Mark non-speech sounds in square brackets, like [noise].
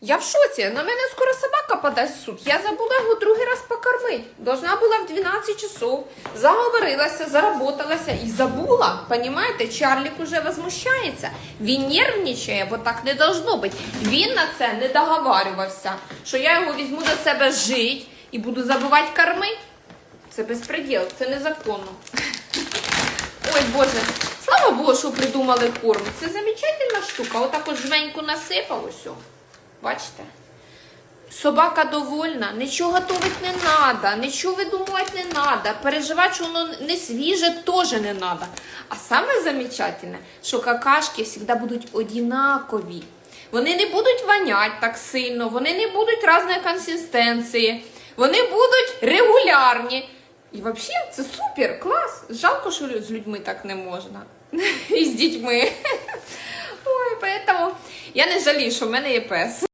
Я в шоці. На мене скоро собака подасть в суд. Я забула його другий раз покормити. Должна була в 12 часов. Заговорилася, заработалася і забула. Понімаєте, Чарлік уже возмущається. Він нервничає, бо так не должно бути. Він на це не договарювався, що я його візьму до себе жити і буду забувати кормити. Це безпреділ, це незаконно. Ой, Боже, слава Богу, що придумали корм. Це замечательна штука. Отак от жменьку насипав усю. Бачите? Собака довольна, нічого готувати не треба, нічого видумувати не треба, переживати, що воно не свіже, теж не треба. А саме замечательне, що какашки завжди будуть однакові. Вони не будуть воняти так сильно, вони не будуть різної консистенції, вони будуть регулярні. І взагалі це супер, клас. Жалко, що з людьми так не можна. [laughs] І з дітьми. Ой, поэтому я не жалію, що в мене є пес.